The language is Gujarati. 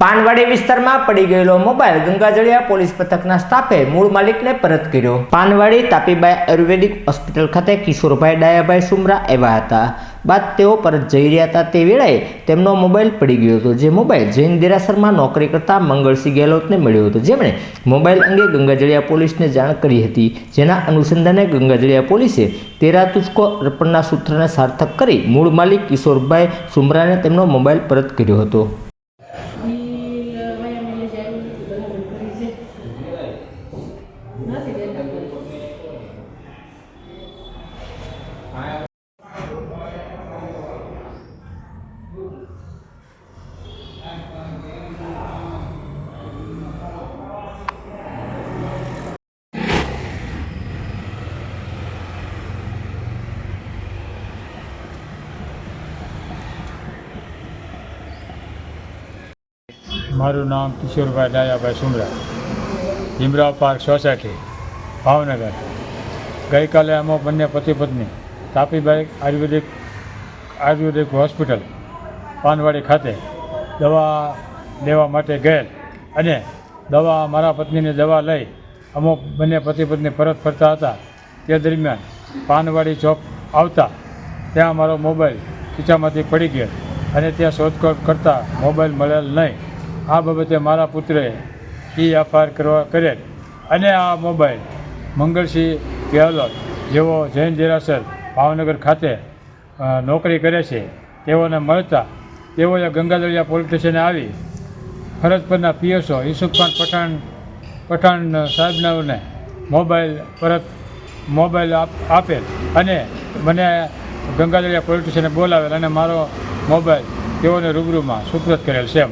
પાનવાડી વિસ્તારમાં પડી ગયેલો મોબાઈલ ગંગાજળિયા પોલીસ પથકના સ્ટાફે મૂળ માલિકને પરત કર્યો. પાનવાડી તાપીબાઈ આયુર્વેદિક હોસ્પિટલ ખાતે કિશોરભાઈ ડાયાભાઈ સુમરા આવ્યા હતા. બાદ તેઓ પરત જઈ રહ્યા હતા તે વેળાએ તેમનો મોબાઈલ પડી ગયો હતો, જે મોબાઈલ જૈન દેરાસરમાં નોકરી કરતા મંગળસિંહ ગેહલોતને મળ્યો હતો. જેમણે મોબાઈલ અંગે ગંગાજળિયા પોલીસને જાણ કરી હતી. જેના અનુસંધાને ગંગાજળિયા પોલીસે તેરા તુસ્કો અર્પણના સૂત્રને સાર્થક કરી મૂળ માલિક કિશોરભાઈ સુમરાને તેમનો મોબાઈલ પરત કર્યો હતો. મારું નામ Kishorbhai Dayabhai Sumra. Bhimrao park society. Bhavnagar. ગઈકાલે અમે બંને પતિ પત્ની, તાપીભાઈ આયુર્વેદિક આયુર્વેદિક હોસ્પિટલ, પાનવાડી ખાતે દવા લેવા માટે ગયેલ અને દવા મારા પત્નીને દવા લઈ અમુક બંને પતિ પત્ની પરત ફરતા હતા. તે દરમિયાન પાનવાડી ચોક આવતા ત્યાં મારો મોબાઈલ ખીચામાંથી પડી ગયો અને ત્યાં શોધખોળ કરતાં મોબાઈલ મળેલ નહીં. આ બાબતે મારા પુત્રએ ઈ એફઆઈઆર કરવા કરેલ અને આ મોબાઈલ મંગળસિંહ ગેહલોત જેઓ જૈન દેરાસર ભાવનગર ખાતે નોકરી કરે છે, તેઓને મળતા તેઓએ ગંગાદળિયા પોલીસ સ્ટેશને આવી ફરજ પરના પીએસઓ યુસુફખાન પઠાણ પઠાણ સાહેબને મોબાઈલ પરત, મોબાઈલ આપ, આપેલ અને મને ગંગાદળિયા પોલીસ સ્ટેશને બોલાવેલ અને મારો મોબાઈલ તેઓને રૂબરૂમાં સુપ્રત કરેલ છે